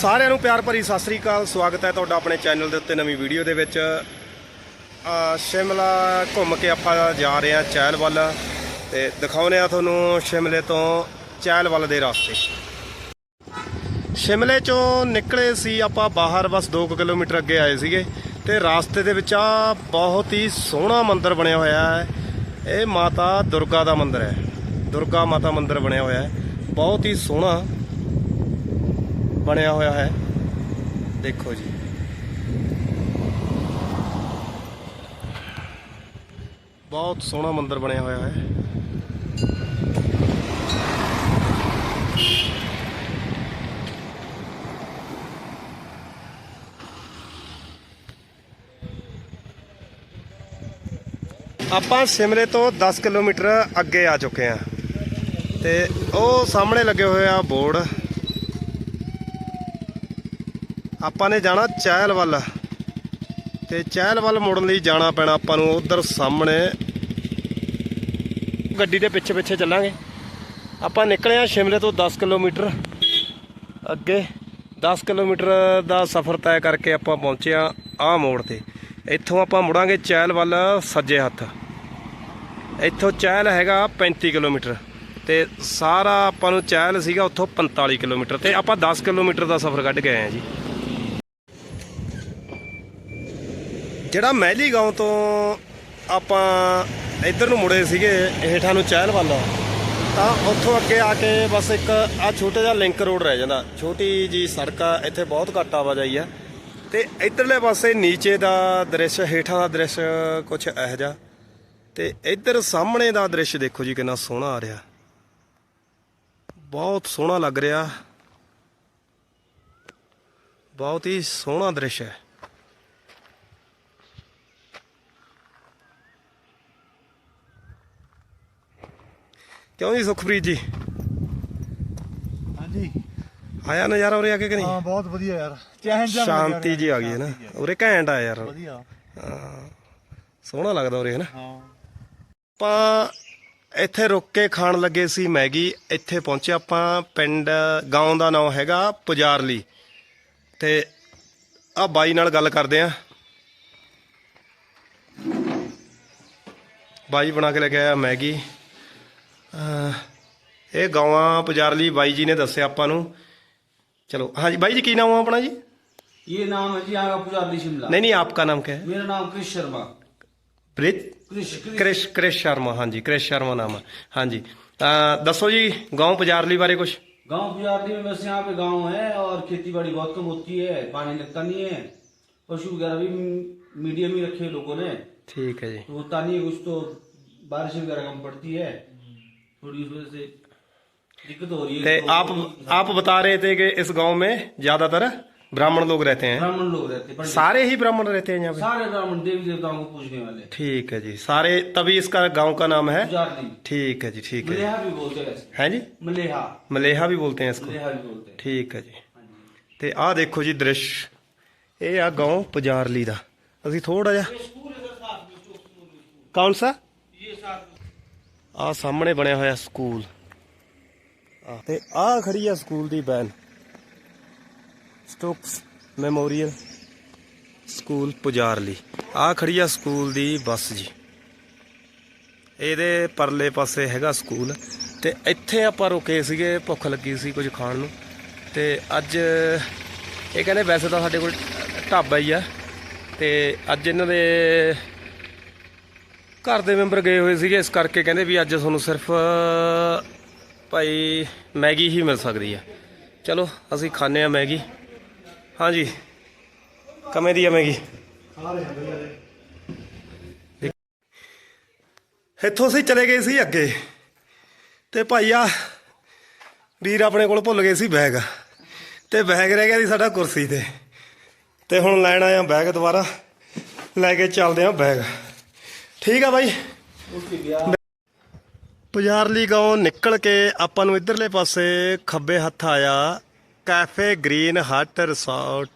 ਸਾਰਿਆਂ ਨੂੰ ਪਿਆਰ ਭਰੀ ਸਤਿ ਸ੍ਰੀ ਅਕਾਲ। ਸਵਾਗਤ ਹੈ ਤੁਹਾਡਾ ਆਪਣੇ ਚੈਨਲ ਦੇ ਉੱਤੇ ਨਵੀਂ ਵੀਡੀਓ ਦੇ ਵਿੱਚ। ਸ਼ਿਮਲਾ ਘੁੰਮ ਕੇ ਆਪਾਂ ਜਾ ਰਹੇ ਹਾਂ ਚਹਿਲ ਵੱਲ ਤੇ ਦਿਖਾਉਨੇ ਆ ਤੁਹਾਨੂੰ ਸ਼ਿਮਲੇ ਤੋਂ ਚਹਿਲ ਵੱਲ ਦੇ ਰਸਤੇ। ਸ਼ਿਮਲੇ ਚੋਂ ਨਿਕਲੇ ਸੀ ਆਪਾਂ ਬਾਹਰ, ਬਸ 2 ਕਿਲੋਮੀਟਰ ਅੱਗੇ ਆਏ ਸੀਗੇ ਤੇ ਰਾਸਤੇ ਦੇ ਵਿੱਚ ਆ ਬਹੁਤ ਹੀ ਸੋਹਣਾ ਮੰਦਿਰ ਬਣਿਆ ਹੋਇਆ ਹੈ। ਇਹ ਮਾਤਾ ਦੁਰਗਾ ਦਾ ਮੰਦਿਰ ਹੈ। ਦੁਰਗਾ ਮਾਤਾ ਮੰਦਿਰ ਬਣਿਆ ਹੋਇਆ ਹੈ। ਬਹੁਤ ਹੀ ਸੋਹਣਾ ਬਣਿਆ ਹੋਇਆ ਹੈ। ਦੇਖੋ ਜੀ। ਬਹੁਤ ਸੋਹਣਾ ਮੰਦਿਰ ਬਣਿਆ ਹੋਇਆ ਹੈ। ਆਪਾਂ ਸ਼ਿਮਲੇ ਤੋਂ 10 ਕਿਲੋਮੀਟਰ ਅੱਗੇ ਆ ਚੁੱਕੇ ਹਾਂ। ਤੇ ਉਹ ਸਾਹਮਣੇ ਲੱਗੇ ਹੋਏ ਆ ਬੋਰਡ। ਆਪਾਂ ਨੇ ਜਾਣਾ ਚਹਿਲ ਵੱਲ ਤੇ ਚਹਿਲ ਵੱਲ ਮੁੜਨ ਲਈ ਜਾਣਾ ਪੈਣਾ ਆਪਾਂ ਨੂੰ ਉਧਰ ਸਾਹਮਣੇ। ਗੱਡੀ ਦੇ ਪਿੱਛੇ ਪਿੱਛੇ ਚੱਲਾਂਗੇ। ਆਪਾਂ ਨਿਕਲੇ ਆ ਸ਼ਿਮਲੇ ਤੋਂ 10 ਕਿਲੋਮੀਟਰ ਅੱਗੇ। 10 ਕਿਲੋਮੀਟਰ ਦਾ ਸਫ਼ਰ ਤੈਅ ਕਰਕੇ ਆਪਾਂ ਪਹੁੰਚੇ ਆ ਆਹ ਮੋੜ ਤੇ। ਇੱਥੋਂ ਆਪਾਂ ਮੁੜਾਂਗੇ ਚਹਿਲ ਵੱਲ ਸੱਜੇ ਹੱਥ। ਇੱਥੋਂ ਚਹਿਲ ਹੈਗਾ 35 ਕਿਲੋਮੀਟਰ। ਤੇ ਸਾਰਾ ਆਪਾਂ ਨੂੰ ਚਹਿਲ ਸੀਗਾ ਉੱਥੋਂ 45 ਕਿਲੋਮੀਟਰ। ਤੇ ਆਪਾਂ 10 ਕਿਲੋਮੀਟਰ ਦਾ ਸਫ਼ਰ ਕੱਢ ਕੇ ਆਏ ਆ ਜੀ। ਜਿਹੜਾ ਮਹਿਲੀ ਗਾਉਂ ਤੋਂ ਆਪਾਂ ਇੱਧਰ ਨੂੰ ਮੁੜੇ ਸੀਗੇ, ਹੇਠਾਂ ਨੂੰ ਚਹਿਲ ਵੱਲ, ਤਾਂ ਉੱਥੋਂ ਅੱਗੇ ਆ ਕੇ ਬਸ ਇੱਕ ਆ ਛੋਟਾ ਜਿਹਾ ਲਿੰਕ ਰੋਡ ਰਹਿ ਜਾਂਦਾ। ਛੋਟੀ ਜੀ ਸੜਕ ਆ, ਇੱਥੇ ਬਹੁਤ ਘੱਟ ਆਵਾਜਾਈ ਆ। ਤੇ ਇੱਧਰਲੇ ਪਾਸੇ ਨੀਚੇ ਦਾ ਦ੍ਰਿਸ਼, ਹੇਠਾਂ ਦਾ ਦ੍ਰਿਸ਼ ਕੁਝ ਇਹੋ ਜਿਹਾ। ਤੇ ਇੱਧਰ ਸਾਹਮਣੇ ਦਾ ਦ੍ਰਿਸ਼ ਦੇਖੋ ਜੀ, ਕਿੰਨਾ ਸੋਹਣਾ ਆ ਰਿਹਾ। ਬਹੁਤ ਸੋਹਣਾ ਲੱਗ ਰਿਹਾ। ਬਹੁਤ ਹੀ ਸੋਹਣਾ ਦ੍ਰਿਸ਼ ਹੈ। ਕਿਉਂ ਜੀ ਸੁਖਪ੍ਰੀਤ ਜੀ? ਹਾਂਜੀ। ਆਇਆ ਨਜ਼ਾਰਾ ਉਰੇ ਆ ਕੇ ਕਿ ਨਹੀਂ? ਹਾਂ ਬਹੁਤ ਵਧੀਆ ਯਾਰ। ਚੈਨ ਜਾ ਸ਼ਾਂਤੀ ਜੀ ਆ ਗਈ ਹੈ ਨਾ। ਉਰੇ ਘੈਂਟ ਆ ਯਾਰ। ਵਧੀਆ। ਸੋਹਣਾ ਲੱਗਦਾ ਉਰੇ ਹੈ ਨਾ? ਹਾਂ। ਆਪਾਂ ਇੱਥੇ ਰੁਕ ਕੇ ਖਾਣ ਲੱਗੇ ਸੀ ਮੈਗੀ। ਇੱਥੇ ਪਹੁੰਚੇ ਆਪਾਂ ਪਿੰਡ ਗਾਉਂ ਦਾ ਨਾਮ ਹੈਗਾ ਪੁਜਾਰਲੀ। ਤੇ ਆ ਬਾਈ ਨਾਲ ਗੱਲ ਕਰਦੇ ਆ। ਬਾਈ ਬਣਾ ਕੇ ਲੈ ਕੇ ਆਇਆ ਮੈਗੀ। ਇਹ ਗਾਵਾਂ ਪੁਜਾਰਲੀ ਬਾਈ ਜੀ ਨੇ ਦੱਸਿਆ ਆਪਾਂ ਨੂੰ ਚਲੋ ਹਾਂਜੀ ਬਾਈ ਜੀ ਕੀ ਨਾਮ ਹੈ ਆਪਣਾ ਜੀ ये नाम है जी यहाँ का पुजारी शिमला ਨਹੀਂ ਨਹੀਂ ਆਪਕਾ ਨਾਮ क्या है मेरा नाम कृष शर्मा ਬ੍ਰਿਜ कृष कृष ਕ੍ਰਿਸ਼ ਕ੍ਰਿਸ਼ ਸ਼ਰਮਾ ਹਾਂਜੀ ਕ੍ਰਿਸ਼ ਸ਼ਰਮਾ ਨਾਮ ਹੈ ਹਾਂਜੀ ਤਾਂ ਦੱਸੋ ਜੀ ਗਾਉਂ ਪੁਜਾਰਲੀ ਬਾਰੇ ਕੁਝ गांव पुजारी में बस यहाँ पे गांव है और खेती बाड़ी बहुत कम होती है पानी लगता नहीं है पशु वगैरह भी मीडियम ही रखे हैं लोगों ने ठीक है जी तो होता नहीं है कुछ तो बारिश वगैरह कम पड़ती है थोड़ी इस वजह से दिक्कत हो रही ते है आप आप बता रहे थे कि इस गांव में ज्यादातर ब्राह्मण लोग रहते हैं ब्राह्मण लोग रहते हैं पंडित। सारे ही ब्राह्मण रहते हैं यहाँ पे सारे ब्राह्मण देवी देवताओं को पूजने वाले ठीक है जी सारे तभी इसका गांव का नाम है पुजारी ठीक है जी ठीक है मलेहा भी बोलते हैं वैसे। है जी मलेहा मलेहा भी बोलते हैं इसको मलेहा भी बोलते हैं ਠੀਕ ਹੈ ਜੀ ਤੇ ਆਹ ਦੇਖੋ ਜੀ ਦ੍ਰਿਸ਼ ਇਹ ਆ ਗਾਉਂ ਪੁਜਾਰਲੀ ਦਾ ਅਸੀਂ ਥੋੜਾ ਜਿਹਾ ਕੌਣ ਸਾ ਆ ਸਾਹਮਣੇ ਬਣਿਆ ਹੋਇਆ ਸਕੂਲ। ਆ। ਤੇ ਆ ਖੜੀ ਆ ਸਕੂਲ ਦੀ van Stokes Memorial school Pujarli ਆ ਖੜੀ ਆ ਸਕੂਲ ਦੀ ਬੱਸ ਜੀ। ਇਹਦੇ ਪਰਲੇ ਪਾਸੇ ਹੈਗਾ ਸਕੂਲ। ਤੇ ਇੱਥੇ ਆਪਾਂ ਰੁਕੇ ਸੀਗੇ, ਭੁੱਖ ਲੱਗੀ ਸੀ ਕੁਝ ਖਾਣ ਨੂੰ। ਤੇ ਅੱਜ ਇਹ ਕਹਿੰਦੇ ਵੈਸੇ ਤਾਂ ਸਾਡੇ ਕੋਲ ਢਾਬਾ ਹੀ ਆ। ਤੇ ਅੱਜ ਇਹਨਾਂ ਦੇ ਘਰ ਦੇ ਮੈਂਬਰ ਗਏ ਹੋਏ ਸੀਗੇ, ਇਸ ਕਰਕੇ ਕਹਿੰਦੇ ਵੀ ਅੱਜ ਤੁਹਾਨੂੰ ਸਿਰਫ, ਭਾਈ ਮੈਗੀ ਹੀ ਮਿਲ ਸਕਦੀ ਆ। ਚਲੋ, ਅਸੀਂ ਖਾਣੇ ਆ ਮੈਗੀ। ਹਾਂਜੀ। ਕਮੇ ਦੀ ਆ ਮੈਗੀ? ਇੱਥੋਂ ਅਸੀਂ ਚਲੇ ਗਏ ਸੀ ਅੱਗੇ। ਤੇ ਭਾਈ ਆ ਵੀਰ ਆਪਣੇ ਕੋਲ ਭੁੱਲ ਗਏ ਸੀ ਬੈਗ। ਤੇ ਬੈਗ ਰਹਿ ਗਿਆ ਸੀ ਸਾਡਾ ਕੁਰਸੀ ਤੇ। ਤੇ ਹੁਣ ਲੈਣ ਆਇਆ ਬੈਗ ਦੁਬਾਰਾ। ਲੈ ਕੇ ਚੱਲਦੇ ਆ ਬੈਗ। ਠੀਕ ਆ ਬਾਈ। ਪੁਜਾਰਲੀ ਗਾਉਂ ਨਿਕਲ ਕੇ ਆਪਾਂ ਨੂੰ ਇਧਰਲੇ ਪਾਸੇ ਖੱਬੇ ਹੱਥ ਆਇਆ cafe green hut resort,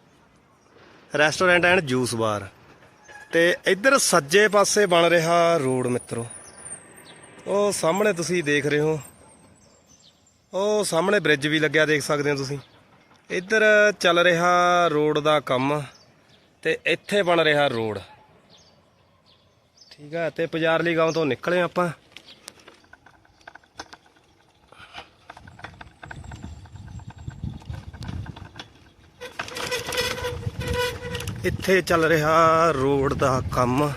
restaurant and juice bar. ਤੇ ਇੱਧਰ ਸੱਜੇ ਪਾਸੇ ਬਣ ਰਿਹਾ ਰੋਡ ਮਿੱਤਰੋ। ਉਹ ਸਾਹਮਣੇ ਤੁਸੀਂ ਦੇਖ ਰਹੇ ਹੋ। ਉਹ ਸਾਹਮਣੇ ਬ੍ਰਿਜ ਵੀ ਲੱਗਿਆ ਦੇਖ ਸਕਦੇ ਹੋ ਤੁਸੀਂ। ਇੱਧਰ ਚੱਲ ਰਿਹਾ ਰੋਡ ਦਾ ਕੰਮ ਤੇ ਇੱਥੇ ਬਣ ਰਿਹਾ ਰੋਡ। ਠੀਕ ਆ, ਤੇ ਪਜਾਰਲੀ ਗਾਉਂ ਤੋਂ ਨਿਕਲੇ ਆਪਾਂ। ਇੱਥੇ ਚੱਲ ਰਿਹਾ ਰੋਡ ਦਾ ਕੰਮ।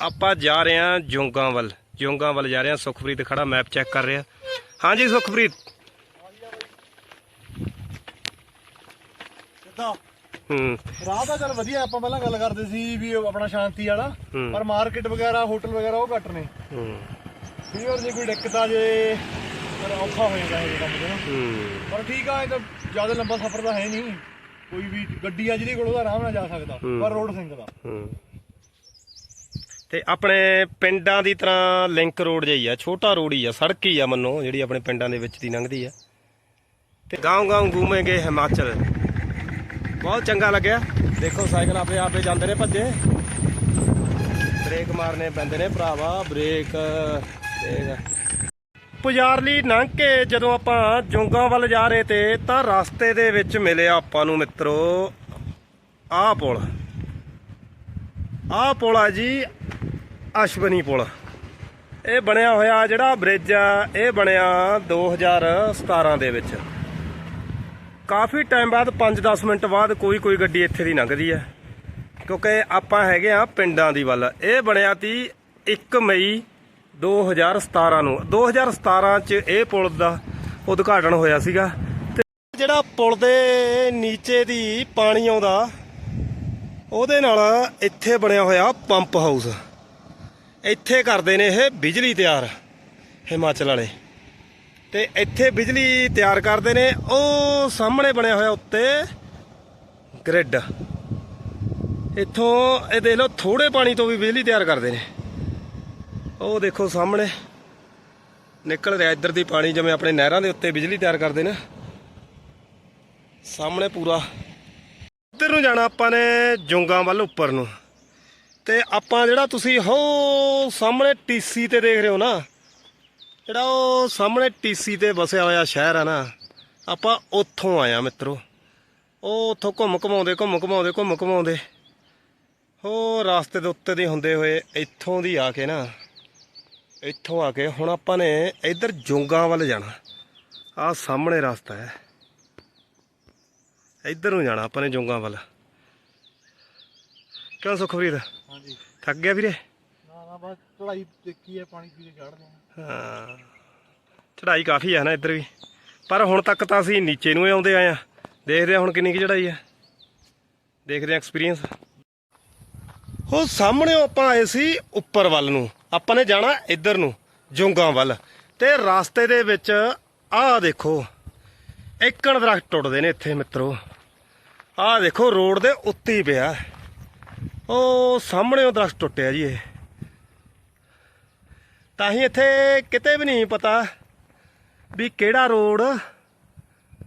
ਆਪਾਂ ਜਾ ਰਹੇ ਹਾਂ ਜੋਂਗਾ ਵੱਲ। ਜੋਂਗਾ ਵੱਲ ਜਾ ਰਹੇ ਹਾਂ ਸੁਖਪ੍ਰੀਤ ਖੜਾ ਮੈਪ ਚੈੱਕ ਕਰ ਰਿਹਾ। ਹਾਂਜੀ ਸੁਖਪ੍ਰੀਤ। ਹੂੰ। ਰਾਹ ਤਾਂ ਚੱਲ ਵਧੀਆ ਆਪਾਂ ਪਹਿਲਾਂ ਗੱਲ ਕਰਦੇ ਸੀ ਵੀ ਉਹ ਆਪਣਾ ਸ਼ਾਂਤੀ ਵਾਲਾ ਹੂੰ। ਪਰ ਮਾਰਕੀਟ ਵਗੈਰਾ ਹੋਟਲ ਵਗੈਰਾ ਉਹ ਘੱਟ ਨੇ। ਹੂੰ। ਵਾਰ ਜੇ ਕੋਈ ਦਿੱਕਤ ਆ ਜੇ ਪਰ ਔਖਾ ਹੋ ਜਾਂਦਾ ਇਹ ਕੰਮ ਹੂੰ। ਪਰ ਠੀਕ ਆ ਇਹ ਤਾਂ ਜ਼ਿਆਦਾ ਲੰਬਾ ਸਫ਼ਰ ਤਾਂ ਹੈ ਨਹੀਂ। ਕੋਈ ਵੀ ਗੱਡੀ ਆ ਜਿਹਦੇ ਕੋਲ ਉਹਦਾ ਆਰਾਮ ਨਾਲ ਜਾ ਸਕਦਾ। ਪਰ ਰੋਡ ਸਿੰਘ ਦਾ ਹੂੰ। ਤੇ ਆਪਣੇ ਪਿੰਡਾਂ ਦੀ ਤਰ੍ਹਾਂ ਲਿੰਕ ਰੋਡ ਜਿਹੀ ਆ, ਛੋਟਾ ਰੋਡ ਹੀ ਆ, ਸੜਕ ਹੀ ਆ ਮੰਨੋ, ਜਿਹੜੀ ਆਪਣੇ ਪਿੰਡਾਂ ਦੇ ਵਿੱਚ ਦੀ ਲੰਘਦੀ ਆ। ਤੇ ਗਾਉਂ ਗਾਉਂ ਘੂਮੇਗੇ ਹਿਮਾਚਲ। ਬਹੁਤ ਚੰਗਾ ਲੱਗਿਆ। ਦੇਖੋ ਸਾਈਕਲ ਆਪੇ ਆਪੇ ਜਾਂਦੇ ਨੇ ਭੱਜੇ। ਬ੍ਰੇਕ ਮਾਰਨੇ ਪੈਂਦੇ ਨੇ ਭਰਾਵਾ, ਬ੍ਰੇਕ ਦੇਖ ਪੁਜਾਰਲੀ ਲੰਘ ਕੇ ਜਦੋਂ ਆਪਾਂ ਜੁੰਗਾ ਵੱਲ ਜਾ ਰਹੇ ਤੇ ਤਾਂ ਰਸਤੇ ਦੇ ਵਿੱਚ ਮਿਲਿਆ ਆਪਾਂ ਨੂੰ ਮਿੱਤਰੋ, ਆਹ ਪੁਲ। ਆਹ ਪੁਲ ਆ ਜੀ ਅਸ਼ਵਨੀ ਪੁਲ ਇਹ ਬਣਿਆ ਹੋਇਆ ਜਿਹੜਾ ਬ੍ਰਿਜ ਆ, ਇਹ ਬਣਿਆ 2017 ਦੇ ਵਿੱਚ। ਕਾਫੀ ਟਾਈਮ ਬਾਅਦ 5-10 ਮਿੰਟ ਬਾਅਦ ਕੋਈ ਕੋਈ ਗੱਡੀ ਇੱਥੇ ਦੀ ਲੰਘਦੀ ਹੈ। ਕਿਉਂਕਿ ਆਪਾਂ ਹੈਗੇ ਆ ਪਿੰਡਾਂ ਦੀ ਵੱਲ। ਇਹ ਬਣਿਆ ਤੀ 1 ਮਈ 2017 ਨੂੰ। 2017 ਚ ਇਹ ਪੁਲ ਦਾ ਉਦਘਾਟਨ ਹੋਇਆ ਸੀਗਾ। ਤੇ ਜਿਹੜਾ ਪੁਲ ਦੇ ਨੀਚੇ ਦੀ ਪਾਣੀ ਆਉਂਦਾ, ਉਹਦੇ ਨਾਲ ਇੱਥੇ ਬਣਿਆ ਹੋਇਆ ਪੰਪ ਹਾਊਸ। ਇੱਥੇ ਕਰਦੇ ਨੇ ਇਹ ਬਿਜਲੀ ਤਿਆਰ, ਹਿਮਾਚਲ ਵਾਲੇ। ਤੇ ਇੱਥੇ ਬਿਜਲੀ ਤਿਆਰ ਕਰਦੇ ਨੇ, ਉਹ ਸਾਹਮਣੇ ਬਣਿਆ ਹੋਇਆ ਉੱਤੇ ਗ੍ਰਿਡ ਇੱਥੋਂ ਇਹ ਦੇਖ ਲਓ ਥੋੜੇ ਪਾਣੀ ਤੋਂ ਵੀ ਬਿਜਲੀ ਤਿਆਰ ਕਰਦੇ ਨੇ। ਉਹ ਦੇਖੋ ਸਾਹਮਣੇ, ਨਿਕਲ ਰਿਹਾ ਇੱਧਰ ਦੀ ਪਾਣੀ, ਜਿਵੇਂ ਆਪਣੇ ਨਹਿਰਾਂ ਦੇ ਉੱਤੇ ਬਿਜਲੀ ਤਿਆਰ ਕਰਦੇ ਨੇ। ਸਾਹਮਣੇ ਪੂਰਾ। ਇੱਧਰ ਨੂੰ ਜਾਣਾ ਆਪਾਂ ਨੇ ਜੁੰਗਾਂ ਵੱਲ, ਉੱਪਰ ਨੂੰ। ਤੇ ਆਪਾਂ ਜਿਹੜਾ ਤੁਸੀਂ ਹੋ ਸਾਹਮਣੇ ਟੀਸੀ ਤੇ ਦੇਖ ਰਹੇ ਹੋ ਨਾ, ਜਿਹੜਾ ਉਹ ਸਾਹਮਣੇ ਟੀਸੀ ਤੇ ਵਸਿਆ ਹੋਇਆ ਸ਼ਹਿਰ ਆ ਨਾ, ਆਪਾਂ ਉੱਥੋਂ ਆਇਆ ਮਿੱਤਰੋ। ਉਹ ਉੱਥੋਂ ਘੁੰਮ ਘਮਾਉਂਦੇ ਘੁੰਮ ਘਮਾਉਂਦੇ ਘੁੰਮ ਘਮਾਉਂਦੇ। ਹੋ ਰਾਸਤੇ ਦੇ ਉੱਤੇ ਦੀ ਹੁੰਦੇ ਹੋਏ ਇੱਥੋਂ ਦੀ ਆ ਕੇ ਨਾ, ਇੱਥੋਂ ਆ ਕੇ ਹੁਣ ਆਪਾਂ ਨੇ ਇੱਧਰ ਜੁੰਗਾ ਵੱਲ ਜਾਣਾ। ਆਹ ਸਾਹਮਣੇ ਰਸਤਾ ਹੈ। ਇੱਧਰ ਨੂੰ ਜਾਣਾ ਆਪਾਂ ਨੇ ਜੁੰਗਾ ਵੱਲ। ਕਿਉਂ ਸੁਖਵੀਰ ਹਾਂਜੀ। ਥੱਕ ਗਿਆ ਵੀਰੇ? ਨਾ ਨਾ ਬਸ ਚੜਾਈ ਦੇਖੀ ਹੈ ਪਾਣੀ ਪੀ ਕੇ ਚੜਦੇ ਆ। ਹਾਂ। ਚੜਾਈ ਕਾਫੀ ਹੈ ਨਾ ਇੱਧਰ ਵੀ। ਪਰ ਹੁਣ ਤੱਕ ਤਾਂ ਅਸੀਂ ਨੀਚੇ ਨੂੰ ਹੀ ਆਉਂਦੇ ਆਏ ਆ। ਦੇਖਦੇ ਆ ਹੁਣ ਕਿੰਨੀ ਕੀ ਚੜਾਈ ਹੈ ਦੇਖਦੇ ਆ ਐਕਸਪੀਰੀਅੰਸ ਉਹ ਸਾਹਮਣੇ ਆਪਾਂ ਆਏ ਸੀ ਉੱਪਰ ਵੱਲ ਨੂੰ। ਆਪਾਂ ਨੇ ਜਾਣਾ ਇੱਧਰ ਨੂੰ ਜੁੰਗਾ ਵੱਲ। ਤੇ ਰਾਸਤੇ ਦੇ ਵਿੱਚ ਆਹ ਦੇਖੋ ਏਕਣ ਦਰਖਤ ਟੁੱਟਦੇ ਨੇ ਇੱਥੇ ਮਿੱਤਰੋ। ਆਹ ਦੇਖੋ ਰੋਡ ਦੇ ਉੱਤੇ ਹੀ ਪਿਆ। ਉਹ ਸਾਹਮਣੇ ਉਹ ਦਰਖਤ ਟੁੱਟਿਆ ਜੀ ਇਹ। ਤਾਂ ਹੀ ਇੱਥੇ ਕਿਤੇ ਵੀ ਨਹੀਂ ਪਤਾ ਵੀ ਕਿਹੜਾ ਰੋਡ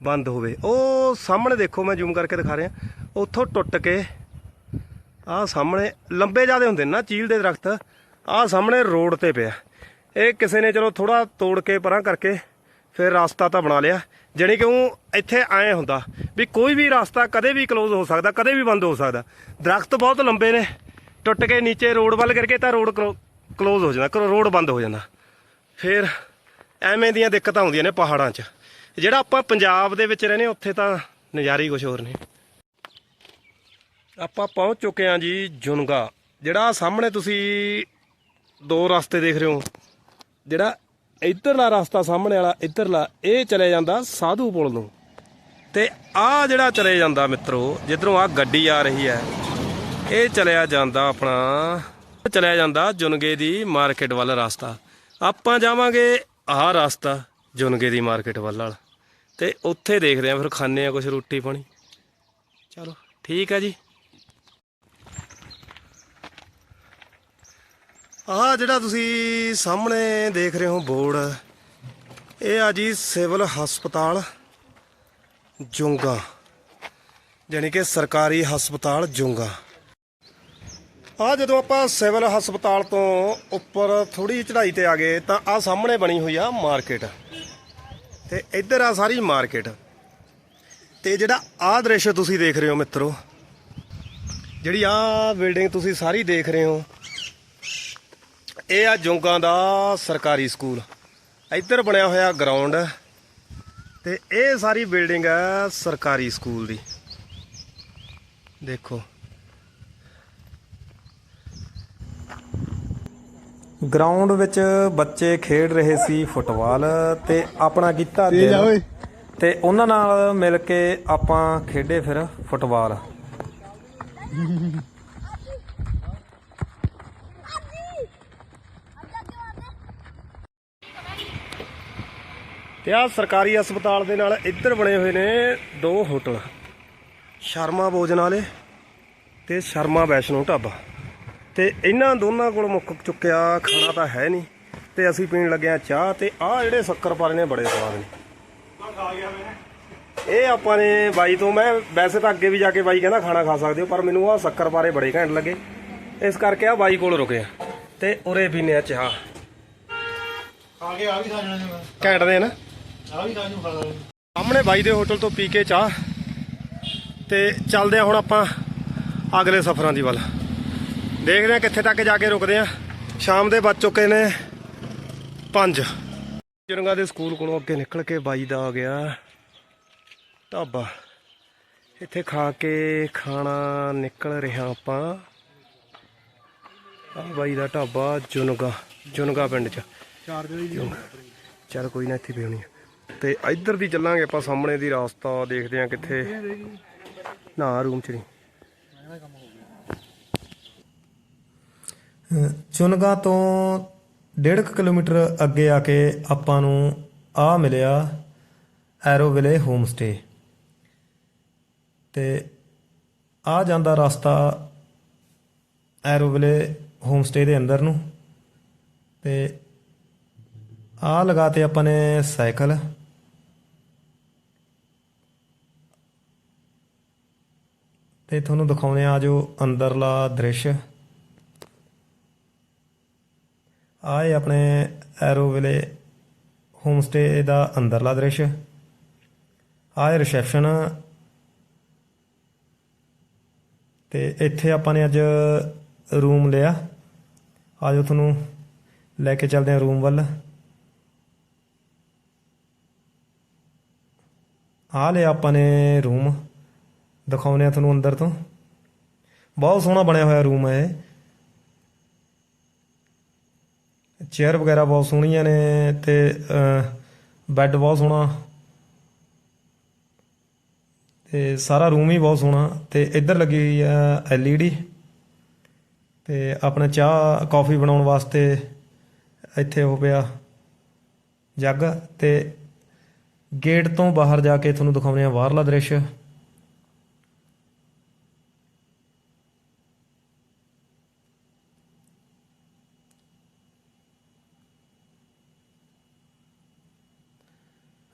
ਬੰਦ ਹੋਵੇ। ਉਹ ਸਾਹਮਣੇ ਦੇਖੋ, ਮੈਂ ਜ਼ੂਮ ਕਰਕੇ ਦਿਖਾ ਰਿਹਾ। ਉੱਥੋਂ ਟੁੱਟ ਕੇ ਆਹ ਸਾਹਮਣੇ ਲੰਬੇ ਜਿਆਦੇ ਹੁੰਦੇ ਨਾ ਚੀਲ ਦੇ ਦਰਖਤ। ਆਹ ਸਾਹਮਣੇ ਰੋਡ ਤੇ ਪਿਆ। ਇਹ ਕਿਸੇ ਨੇ ਚਲੋ ਥੋੜਾ ਤੋੜ ਕੇ ਪਰਾਂ ਕਰਕੇ ਫਿਰ ਰਸਤਾ ਤਾਂ ਬਣਾ ਲਿਆ। ਜਾਣੀ ਕਿ ਉਹ ਇੱਥੇ ਆਏ ਹੁੰਦਾ ਵੀ ਕੋਈ ਵੀ ਰਸਤਾ ਕਦੇ ਵੀ ਕਲੋਜ਼ ਹੋ ਸਕਦਾ, ਕਦੇ ਵੀ ਬੰਦ ਹੋ ਸਕਦਾ। ਦਰਖਤ ਬਹੁਤ ਲੰਬੇ ਨੇ। ਟੁੱਟ ਕੇ ਨੀਚੇ ਰੋਡ ਵੱਲ ਕਰਕੇ ਤਾਂ ਰੋਡ ਕਲੋਜ਼ ਹੋ ਜਾਂਦਾ ਰੋਡ ਬੰਦ ਹੋ ਜਾਂਦਾ। ਫਿਰ ਐਵੇਂ ਦੀਆਂ ਦਿੱਕਤਾਂ ਆਉਂਦੀਆਂ ਨੇ ਪਹਾੜਾਂ 'ਚ। ਜਿਹੜਾ ਆਪਾਂ ਪੰਜਾਬ ਦੇ ਵਿੱਚ ਰਹਿੰਦੇ ਉੱਥੇ ਤਾਂ ਨਜ਼ਾਰੇ ਹੀ ਕੁਝ ਹੋਰ ਨੇ। ਆਪਾਂ ਪਹੁੰਚ ਚੁੱਕੇ ਹਾਂ ਜੀ ਜੁਨਗਾ। ਜਿਹੜਾ ਸਾਹਮਣੇ ਤੁਸੀਂ ਦੋ ਰਸਤੇ ਦੇਖ ਰਹੇ ਹੋ, ਜਿਹੜਾ ਇੱਧਰਲਾ ਰਸਤਾ ਸਾਹਮਣੇ ਵਾਲਾ, ਇੱਧਰਲਾ, ਇਹ ਚਲੇ ਜਾਂਦਾ ਸਾਧੂ ਪੁਲ ਨੂੰ। ਤੇ ਆਹ ਜਿਹੜਾ ਚਲੇ ਜਾਂਦਾ ਮਿੱਤਰੋ, ਜਿੱਧਰੋਂ ਆ ਗੱਡੀ ਆ ਰਹੀ ਹੈ, ਇਹ ਚਲਿਆ ਜਾਂਦਾ ਆਪਣਾ, ਚਲਿਆ ਜਾਂਦਾ ਜੁਨਗੇ ਦੀ ਮਾਰਕੀਟ ਵੱਲ ਰਸਤਾ। ਆਪਾਂ ਜਾਵਾਂਗੇ ਆਹ ਰਸਤਾ, ਜੁਨਗੇ ਦੀ ਮਾਰਕੀਟ ਵੱਲ ਵਾਲਾ। ਤੇ ਉੱਥੇ ਦੇਖਦੇ ਆਂ ਫਿਰ ਖਾਣੇ ਆ ਕੁਝ ਰੋਟੀ ਪਾਣੀ। ਚਲੋ, ਠੀਕ ਆ ਜੀ। ਆਹ ਜਿਹੜਾ ਤੁਸੀਂ ਸਾਹਮਣੇ ਦੇਖ ਰਹੇ ਹੋ ਬੋਰਡ, ਇਹ ਆ ਜੀ ਸਿਵਲ ਹਸਪਤਾਲ ਜੁੰਗਾ, ਜਾਣੀ ਕਿ ਸਰਕਾਰੀ ਹਸਪਤਾਲ ਜੁੰਗਾ। ਆ ਜਦੋਂ ਆਪਾਂ ਸਿਵਲ ਹਸਪਤਾਲ ਤੋਂ ਉੱਪਰ ਥੋੜੀ ਚੜ੍ਹਾਈ ਤੇ ਆ ਗਏ, ਤਾਂ ਆ ਸਾਹਮਣੇ ਬਣੀ ਹੋਈ ਆ ਮਾਰਕੀਟ। ਤੇ ਇੱਧਰ ਆ ਸਾਰੀ ਮਾਰਕੀਟ। ਤੇ ਜਿਹੜਾ ਆ ਦ੍ਰਿਸ਼ ਤੁਸੀਂ ਦੇਖ ਰਹੇ ਹੋ ਮਿੱਤਰੋ, ਜਿਹੜੀ ਆ ਬਿਲਡਿੰਗ ਤੁਸੀਂ ਸਾਰੀ ਦੇਖ ਰਹੇ ਹੋ ਇਹ ਆ ਜੋਂਗਾ ਦਾ ਸਰਕਾਰੀ ਸਕੂਲ। ਇੱਧਰ ਬਣਿਆ ਹੋਇਆ ਗਰਾਊਂਡ ਤੇ ਇਹ ਸਾਰੀ ਬਿਲਡਿੰਗ ਹੈ ਸਰਕਾਰੀ ਸਕੂਲ ਦੀ। ਦੇਖੋ। ਗਰਾਊਂਡ ਵਿੱਚ ਬੱਚੇ ਖੇਡ ਰਹੇ ਸੀ ਫੁੱਟਬਾਲ ਤੇ ਆਪਣਾ ਕੀਤਾ ਦਿਲ। ਤੇ ਉਹਨਾਂ ਨਾਲ ਮਿਲ ਕੇ ਆਪਾਂ ਖੇਡੇ ਫਿਰ ਫੁੱਟਬਾਲ। ਤੇ ਆ ਸਰਕਾਰੀ ਹਸਪਤਾਲ ਦੇ ਨਾਲ ਇੱਧਰ ਬਣੇ ਹੋਏ ਨੇ ਦੋ ਹੋਟਲ। ਸ਼ਰਮਾ ਭੋਜਨ ਵਾਲੇ ਤੇ ਸ਼ਰਮਾ ਵੈਸ਼ਨੋ ਢਾਬਾ। ਤੇ ਇਹਨਾਂ ਦੋਨਾਂ ਕੋਲ ਮੁੱਕ ਚੁੱਕਿਆ ਖਾਣਾ ਤਾਂ ਹੈ ਨਹੀਂ। ਤੇ ਅਸੀਂ ਪੀਣ ਲੱਗੇ ਆ ਚਾਹ ਤੇ ਆਹ ਜਿਹੜੇ ਸ਼ੱਕਰ ਪਾਰੇ ਨੇ ਬੜੇ ਸਵਾਦ ਨੇ। ਇਹ ਆਪਾਂ ਨੇ ਬਾਈ ਤੋਂ ਮੈਂ ਵੈਸੇ ਤਾਂ ਅੱਗੇ ਵੀ ਜਾ ਕੇ ਬਾਈ ਕਹਿੰਦਾ ਖਾਣਾ ਖਾ ਸਕਦੇ ਹੋ ਪਰ ਮੈਨੂੰ ਆਹ ਸ਼ੱਕਰ ਪਾਰੇ ਬੜੇ ਘੈਂਟ ਲੱਗੇ। ਇਸ ਕਰਕੇ ਆ ਬਾਈ ਕੋਲ ਰੁਕੇ ਆ ਤੇ ਉਰੇ ਪੀਨੇ ਆ ਚਾਹ। ਆ ਕੇ ਆ ਵੀ ਖਾ ਜਾਣਾ। ਮੈਂ ਘੈਂਟ ਦੇ ਨਾ। ਆ ਖਾ ਖਾ ਸਾਹਮਣੇ ਬਾਈ ਦੇ ਹੋਟਲ ਤੋਂ ਪੀ ਕੇ ਚਾਹ ਤੇ ਚੱਲਦੇ ਆ ਹੁਣ ਆਪਾਂ ਅਗਲੇ ਸਫ਼ਰਾਂ ਦੀ ਵੱਲ। ਦੇਖਦੇ ਆ ਕਿੱਥੇ ਤੱਕ ਜਾ ਕੇ ਰੁਕਦੇ ਆ ਸ਼ਾਮ ਦੇ ਵੱਜ ਚੁੱਕੇ ਨੇ 5 ਜਰੰਗਾ ਦੇ ਸਕੂਲ ਕੋਲੋਂ ਅੱਗੇ ਨਿਕਲ ਕੇ ਬਾਈ ਦਾ ਆ ਗਿਆ ਢਾਬਾ। ਇੱਥੇ ਖਾ ਕੇ ਖਾਣਾ ਨਿਕਲ ਰਿਹਾ ਆਪਾਂ। ਆ ਬਾਈ ਦਾ ਢਾਬਾ ਜੁਨਗਾ ਜੁਨਗਾ ਪਿੰਡ ਚ। ਚਾਰ ਦੇ ਦੀ ਚੱਲ ਕੋਈ ਨਾ ਇੱਥੇ ਪਿਉਣੀ ਤੇ ਇੱਧਰ ਦੀ ਚੱਲਾਂਗੇ ਆਪਾਂ, ਸਾਹਮਣੇ ਦੀ ਰਾਸਤਾ ਦੇਖਦੇ ਆ ਕਿੱਥੇ ਨਾ ਰੂਮ ਚ ਨਹੀਂ। ਚੁਨਗਾ ਤੋਂ 1.5 ਕਿਲੋਮੀਟਰ ਅੱਗੇ ਆ ਕੇ ਆਪਾਂ ਨੂੰ ਆ ਮਿਲਿਆ ਐਰੋਵਿਲੇ ਹੋਮ ਸਟੇ। ਤੇ ਆ ਜਾਂਦਾ ਰਸਤਾ ਐਰੋਵਿਲੇ ਹੋਮ ਸਟੇ ਦੇ ਅੰਦਰ ਨੂੰ। ਤੇ ਆ ਲਗਾਤੇ ਆਪਾਂ ਨੇ ਸਾਈਕਲ। ਤੇ ਤੁਹਾਨੂੰ ਦਿਖਾਉਣੇ ਆ ਜੋ ਅੰਦਰਲਾ ਦ੍ਰਿਸ਼। ਆਏ ਆਪਣੇ ਐਰੋ ਐਰੋਵਿਲੇ ਹੋਮ ਸਟੇ ਦਾ ਅੰਦਰਲਾ ਦ੍ਰਿਸ਼। ਆਏ ਰਿਸੈਪਸ਼ਨ ਤੇ ਇੱਥੇ ਆਪਾਂ ਨੇ ਅੱਜ ਰੂਮ ਲਿਆ। ਆਜੋ ਤੁਹਾਨੂੰ ਲੈ ਕੇ ਚੱਲਦੇ ਹਾਂ ਰੂਮ ਵੱਲ। ਆ ਲਿਆ ਆਪਾਂ ਨੇ ਰੂਮ। ਦਿਖਾਉਨੇ ਆ ਤੁਹਾਨੂੰ ਅੰਦਰ ਤੋਂ। ਬਹੁਤ ਸੋਹਣਾ ਬਣਿਆ ਹੋਇਆ ਰੂਮ ਹੈ ਇਹ। ਚੇਅਰ ਵਗੈਰਾ ਬਹੁਤ ਸੋਹਣੀਆਂ ਨੇ ਤੇ ਬੈੱਡ ਬਹੁਤ ਸੋਹਣਾ। ਤੇ ਸਾਰਾ ਰੂਮ ਹੀ ਬਹੁਤ ਸੋਹਣਾ। ਤੇ ਇੱਧਰ ਲੱਗੀ ਹੋਈ ਆ ਐਲਈਡੀ। ਤੇ ਆਪਣਾ ਚਾਹ, ਕਾਫੀ ਬਣਾਉਣ ਵਾਸਤੇ ਇੱਥੇ ਹੋ ਪਿਆ ਜੱਗ। ਤੇ ਗੇਟ ਤੋਂ ਬਾਹਰ ਜਾ ਕੇ ਤੁਹਾਨੂੰ ਦਿਖਾਉਂਦੇ ਆ ਬਾਹਰਲਾ ਦ੍ਰਿਸ਼।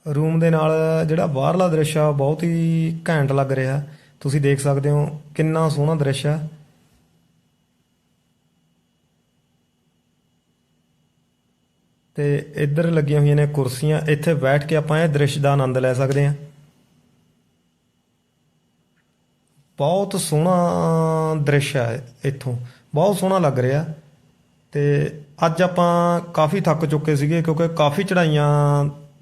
ਰੂਮ ਦੇ ਨਾਲ ਜਿਹੜਾ ਬਾਹਰਲਾ ਦ੍ਰਿਸ਼ ਆ, ਬਹੁਤ ਹੀ ਘੈਂਟ ਲੱਗ ਰਿਹਾ। ਤੁਸੀਂ ਦੇਖ ਸਕਦੇ ਹੋ ਕਿੰਨਾ ਸੋਹਣਾ ਦ੍ਰਿਸ਼ ਆ। ਤੇ ਇੱਧਰ ਲੱਗੀਆਂ ਹੋਈਆਂ ਨੇ ਕੁਰਸੀਆਂ, ਇੱਥੇ ਬੈਠ ਕੇ ਆਪਾਂ ਇਹ ਦ੍ਰਿਸ਼ ਦਾ ਆਨੰਦ ਲੈ ਸਕਦੇ ਹਾਂ। ਬਹੁਤ ਸੋਹਣਾ ਦ੍ਰਿਸ਼ ਹੈ ਇੱਥੋਂ, ਬਹੁਤ ਸੋਹਣਾ ਲੱਗ ਰਿਹਾ। ਤੇ ਅੱਜ ਆਪਾਂ ਕਾਫੀ ਥੱਕ ਚੁੱਕੇ ਸੀਗੇ ਕਿਉਂਕਿ ਕਾਫੀ ਚੜਾਈਆਂ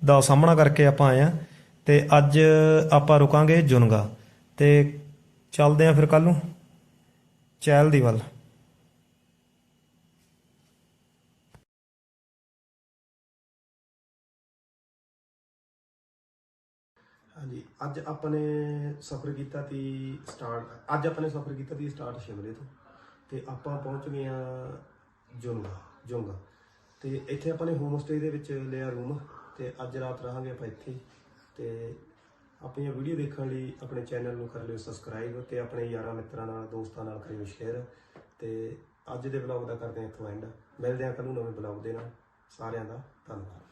ਦਾ ਸਾਹਮਣਾ ਕਰਕੇ ਆਪਾਂ ਆਏ ਆ ਤੇ ਅੱਜ ਆਪਾਂ ਰੁਕਾਂਗੇ ਜੁਨਗਾ। ਤੇ ਚੱਲਦੇ ਆਂ ਫਿਰ ਕੱਲ ਨੂੰ। ਚੈਲ ਦੀ ਵੱਲ। ਹਾਂਜੀ। ਅੱਜ ਆਪਾਂ ਨੇ ਸਫ਼ਰ ਕੀਤਾ ਤੀ ਸਟਾਰਟ, ਅੱਜ ਆਪਾਂ ਨੇ ਸਫ਼ਰ ਕੀਤਾ ਤੀ ਸਟਾਰਟ ਸ਼ਿਮਲੇ ਤੋਂ। ਤੇ ਆਪਾਂ ਪਹੁੰਚ ਗਏ ਆ ਜੁੰਗਾ ਜੁੰਗਾ। ਤੇ ਇੱਥੇ ਆਪਾਂ ਨੇ ਹੋਮ ਸਟੇ ਦੇ ਵਿੱਚ ਲਿਆ ਰੂਮ ਤੇ ਅੱਜ ਰਾਤ ਰਹਾਂਗੇ ਆਪਾਂ ਇੱਥੇ। ਹੀ। ਤੇ ਆਪਣੀਆਂ ਵੀਡੀਓ ਦੇਖਣ ਲਈ ਆਪਣੇ ਚੈਨਲ ਨੂੰ ਕਰ ਲਿਓ ਸਬਸਕ੍ਰਾਈਬ ਤੇ ਆਪਣੇ ਯਾਰਾਂ ਮਿੱਤਰਾਂ ਨਾਲ, ਦੋਸਤਾਂ ਨਾਲ ਕਰਿਓ ਸ਼ੇਅਰ ਤੇ ਅੱਜ ਦੇ ਵਲੌਗ ਦਾ ਕਰਦੇ ਹਾਂ ਇੱਥੋਂ ਐਂਡ ਮਿਲਦੇ ਹਾਂ ਕੱਲ ਨੂੰ ਨਵੇਂ ਵਲੌਗ ਦੇ ਨਾਲ। ਸਾਰਿਆਂ ਦਾ ਧੰਨਵਾਦ।